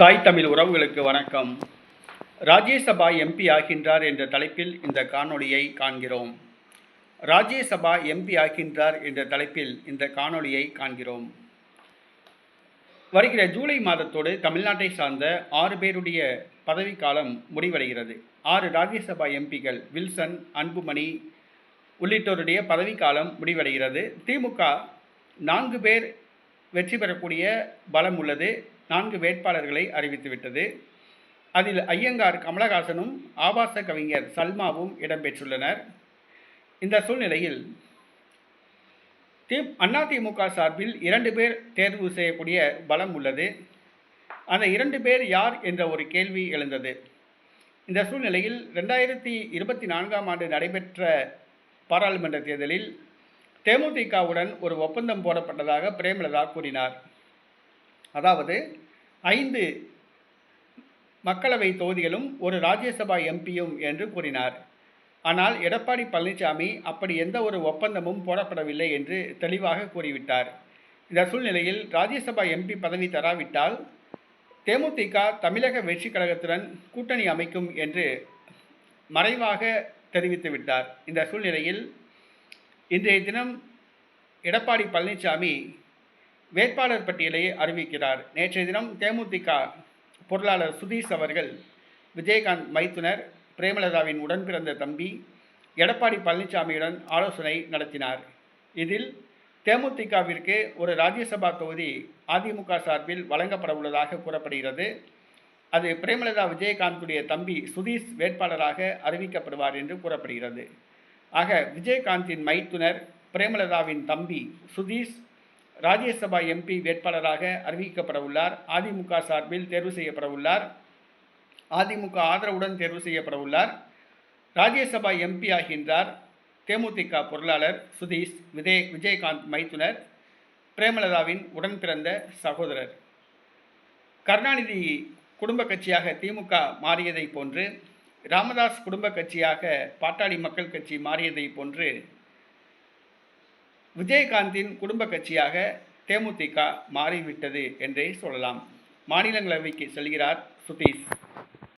தாய் தமிழ் உறவுகளுக்கு வணக்கம். ராஜ்யசபா எம்பி ஆகின்றார் என்ற தலைப்பில் இந்த காணொளியை காண்கிறோம். ராஜ்யசபா எம்பி ஆகின்றார் என்ற தலைப்பில் இந்த காணொளியை காண்கிறோம். வருகிற ஜூலை மாதத்தோடு தமிழ்நாட்டை சார்ந்த ஆறு பேருடைய பதவிக்காலம் முடிவடைகிறது. ஆறு ராஜ்யசபா எம்பிகள் வில்சன் அன்புமணி உள்ளிட்டோருடைய பதவிக்காலம் முடிவடைகிறது. திமுக நான்கு பேர் வெற்றி பெறக்கூடிய பலம் உள்ளது. நான்கு வேட்பாளர்களை அறிவித்துவிட்டது அதில் ஐயங்கார் கமலஹாசனும் ஆபாச கவிஞர் சல்மாவும் இடம்பெற்றுள்ளனர் இந்த சூழ்நிலையில் தி அதிமுக சார்பில் இரண்டு பேர் தேர்வு செய்யக்கூடிய பலம் உள்ளது. அந்த இரண்டு பேர் யார் என்ற ஒரு கேள்வி எழுந்தது. இந்த சூழ்நிலையில் ரெண்டாயிரத்தி இருபத்தி நான்காம் ஆண்டு நடைபெற்ற பாராளுமன்ற தேர்தலில் தேமுதிகவுடன் ஒரு ஒப்பந்தம் போடப்பட்டதாக பிரேமலதா கூறினார். அதாவது ஐந்து மக்களவை தொகுதிகளும் ஒரு ராஜ்யசபா எம்பியும் என்று கூறினார். ஆனால் எடப்பாடி பழனிசாமி அப்படி எந்த ஒரு ஒப்பந்தமும் போடப்படவில்லை என்று தெளிவாக கூறிவிட்டார். இந்த சூழ்நிலையில் ராஜ்யசபா எம்பி பதவி தராவிட்டால் தேமுதிக தமிழக வெற்றி கழகத்துடன் கூட்டணி அமைக்கும் என்று மறைவாக தெரிவித்துவிட்டார். இந்த சூழ்நிலையில் இன்றைய தினம் எடப்பாடி பழனிசாமி வேட்பாளர் பட்டியலை அறிவிக்கிறார். நேற்றைய தினம் தேமுதிக பொருளாளர் சுதீஷ் அவர்கள் விஜயகாந்த் மைத்துனர் பிரேமலதாவின் உடன் பிறந்த தம்பி எடப்பாடி பழனிசாமியுடன் ஆலோசனை நடத்தினார். இதில் தேமுதிகவிற்கு ஒரு ராஜ்யசபா தொகுதி அதிமுக சார்பில் வழங்கப்பட உள்ளதாக கூறப்படுகிறது. அது பிரேமலதா விஜயகாந்துடைய தம்பி சுதீஷ் வேட்பாளராக அறிவிக்கப்படுவார் என்று கூறப்படுகிறது. ஆக விஜயகாந்தின் மைத்துனர் பிரேமலதாவின் தம்பி சுதீஷ் ராஜ்யசபா எம்பி வேட்பாளராக அறிவிக்கப்பட உள்ளார் அதிமுக சார்பில் தேர்வு செய்யப்பட உள்ளார் அதிமுக ஆதரவுடன் தேர்வு செய்யப்பட உள்ளார் ராஜ்யசபா எம்பி ஆகின்றார். தேமுதிக பொருளாளர் சுதீஷ் விஜய் விஜயகாந்த் மைத்துனர் பிரேமலதாவின் உடன் பிறந்த சகோதரர். கருணாநிதி குடும்ப கட்சியாக திமுக மாறியதை போன்று ராமதாஸ் குடும்ப கட்சியாக பாட்டாளி மக்கள் கட்சி மாறியதை போன்று விஜயகாந்தின் குடும்ப கட்சியாக தேமுதிக மாறிவிட்டது என்றே சொல்லலாம். மாநிலங்களவைக்கு செல்கிறார் சுதீஷ்.